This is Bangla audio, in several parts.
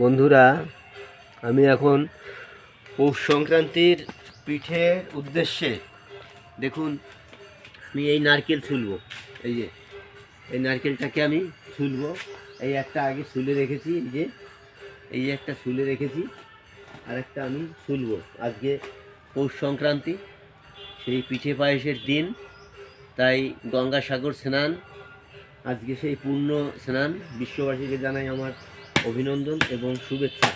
বন্ধুরা, আমি এখন পৌষ সংক্রান্তির পিঠের উদ্দেশ্যে, দেখুন, আমি এই নারকেল ছুলবো। এই যে, এই নারকেলটাকে আমি ছুলবো। এই একটা আগে ছুলে রেখেছি, এই যে এই যে একটা ছুলে রেখেছি, আর একটা আমি ছুলবো। আজকে পৌষ সংক্রান্তি, সেই পিঠে পায়েসের দিন, তাই গঙ্গাসাগর স্নান, আজকে সেই পূর্ণ স্নান, বিশ্ববাসীকে জানাই আমার অভিনন্দন এবং শুভেচ্ছা।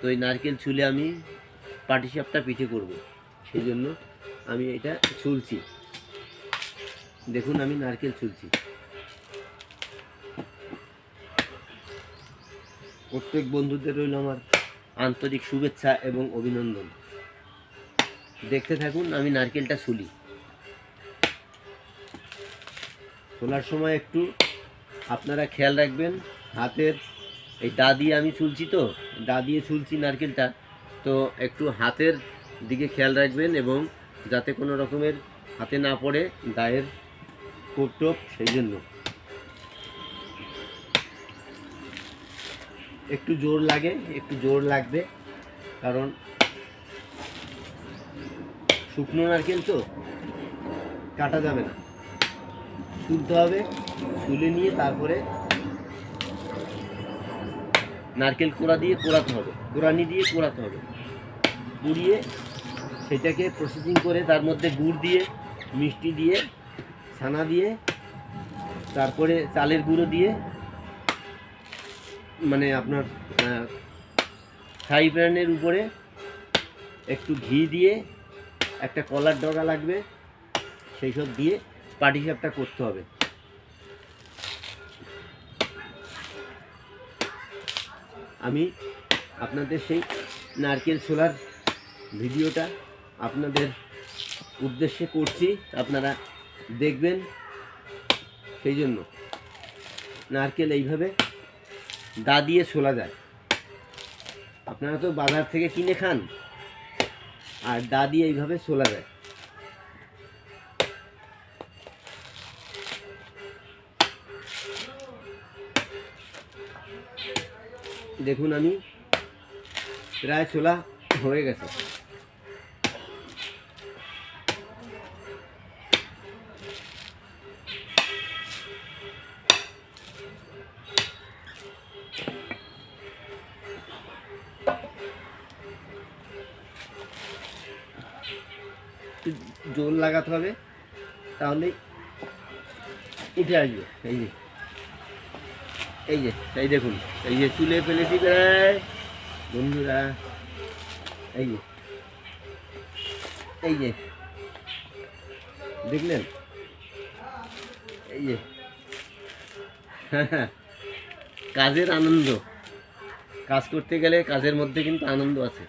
তো এই নারকেল ছুলে আমি পাটিসাপটা পিঠে করব। সেই জন্য আমি এটা ছুলছি। দেখুন আমি নারকেল ছুলছি। প্রত্যেক বন্ধুদের রইল আমার আন্তরিক শুভেচ্ছা এবং অভিনন্দন। দেখতে থাকুন, আমি নারকেলটা ছুলি। তোলার সময় একটু আপনারা খেয়াল রাখবেন, হাতের এই দা দিয়ে আমি চুলছি তো, দা দিয়ে চুলছি নারকেলটা। তো একটু হাতের দিকে খেয়াল রাখবেন এবং যাতে কোনো রকমের হাতে না পড়ে দায়ের কোপ টোপ সেই জন্য। একটু জোর লাগে, একটু জোর লাগবে, কারণ শুকনো নারকেল তো, কাটা যাবে না। তুলতে হবে, তুলে নিয়ে তারপরে নারকেল কোড়া দিয়ে কোড়াতে হবে। কোড়ানি দিয়ে কোড়াতে হবে। কুড়িয়ে সেটাকে প্রসেসিং করে তার মধ্যে গুড় দিয়ে, মিষ্টি দিয়ে, ছানা দিয়ে, তারপরে চালের গুঁড়ো দিয়ে মানে আপনার ফ্রাই প্যানের উপরে একটু ঘি দিয়ে একটা কলার ডগা লাগবে, সেই সব দিয়ে পাটিসাপটা করতে হবে। আমি আপনাদের সেই নারকেল ছোলার ভিডিওটা আপনাদের উদ্দেশ্যে করছি। আপনারা দেখবেন সেই জন্য। নারকেল এইভাবে দা দিয়ে ছোলা যায়। আপনারা তো বাজার থেকে কিনে খান, আর দা দিয়ে এইভাবে ছোলা যায়। দেখুন আমি প্রায় ছোলা হয়ে গেছে। জোর লাগাতে হবে তাহলেই উঠে আসবে। এই যে। এই যে, এই দেখুন, এই যে চুলে ফেলেছি প্রায়। বন্ধুরা, এই যে এই যে, দেখলেন? এই যে, কাজের আনন্দ। কাজ করতে গেলে কাজের মধ্যে কিন্তু আনন্দ আছে।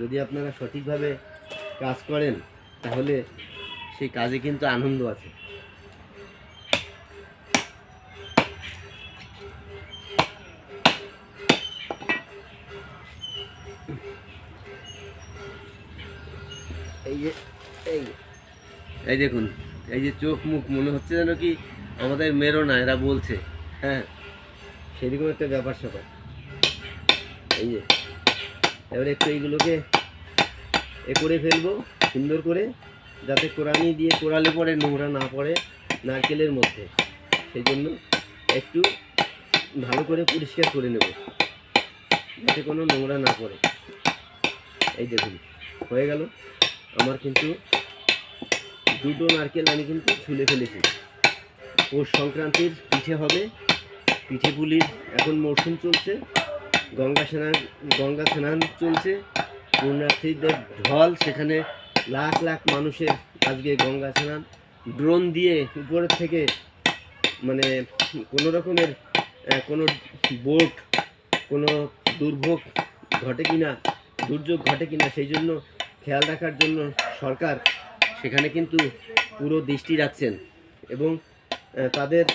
যদি আপনারা সঠিকভাবে কাজ করেন, তাহলে সেই কাজে কিন্তু আনন্দ আছে। এই এই। দেখুন, এই যে চোখ মুখ, মনে হচ্ছে যেন কি আমাদের মেরো না, এরা বলছে। হ্যাঁ সেরকম একটা ব্যাপার স্যাপার। এই যে, এবারে একটু এইগুলোকে এ করে ফেলব, সুন্দর করে, যাতে কোরআনি দিয়ে কোরালে পরে, নোংরা না পড়ে নারকেলের মধ্যে। সেই জন্য একটু ভালো করে পরিষ্কার করে নেব, যাতে কোনো নোংরা না পড়ে। এই দেখুন, হয়ে গেল। আমার কিন্তু দুটো নারকেল আমি কিন্তু ছুলে ফেলেছি। পৌষ সংক্রান্তির পিঠে হবে, পিঠে পুলির এখন মরশুম চলছে, গঙ্গা স্নান গঙ্গা স্নান চলছে, পুণ্যার্থীদের ঢল, সেখানে লাখ লাখ মানুষের আজকে গঙ্গা স্নান। ড্রোন দিয়ে উপরের থেকে মানে কোনো রকমের কোনো বোট, কোনো দুর্ভোগ ঘটে কিনা, দুর্যোগ ঘটে কিনা, সেই জন্য খেয়াল রাখার জন্য সরকার সেখানে কিন্তু পুরো দৃষ্টি রাখছেন এবং তাদের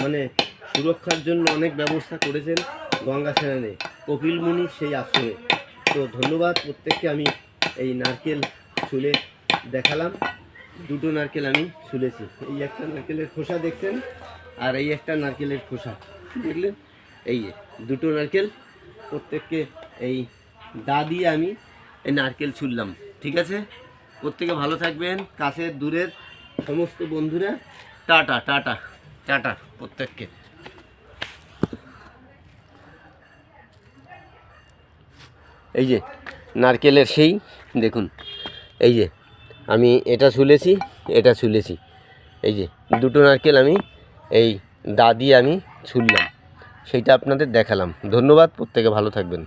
মানে সুরক্ষার জন্য অনেক ব্যবস্থা করেছেন গঙ্গা স্নানে। কপিল মুনি সেই আশ্রমে। তো ধন্যবাদ, প্রত্যেককে আমি এই নারকেল ছুলে দেখালাম। দুটো নারকেল আমি ছুলেছি। এই একটা নারকেলের খোসা দেখছেন, আর এই একটা নারকেলের খোসা। দেখলেন? এই দুটো নারকেল। প্রত্যেককে এই দা দিয়ে আমি এই নারকেল ছুললাম ঠিক আছে? প্রত্যেকে ভালো থাকবেন, কাছের, দূরের, সমস্ত বন্ধুরা। টাটা টাটা টাটা, প্রত্যেককে। এই যে, নারকেলের সেই, দেখুন, এই যে, আমি এটা ছুলেছি এটা ছুলেছি। এই যে, দুটো নারকেল আমি, এই দা দিয়ে আমি ছুললাম। সেইটা আপনাদের দেখালাম। ধন্যবাদ, প্রত্যেকে ভালো থাকবেন।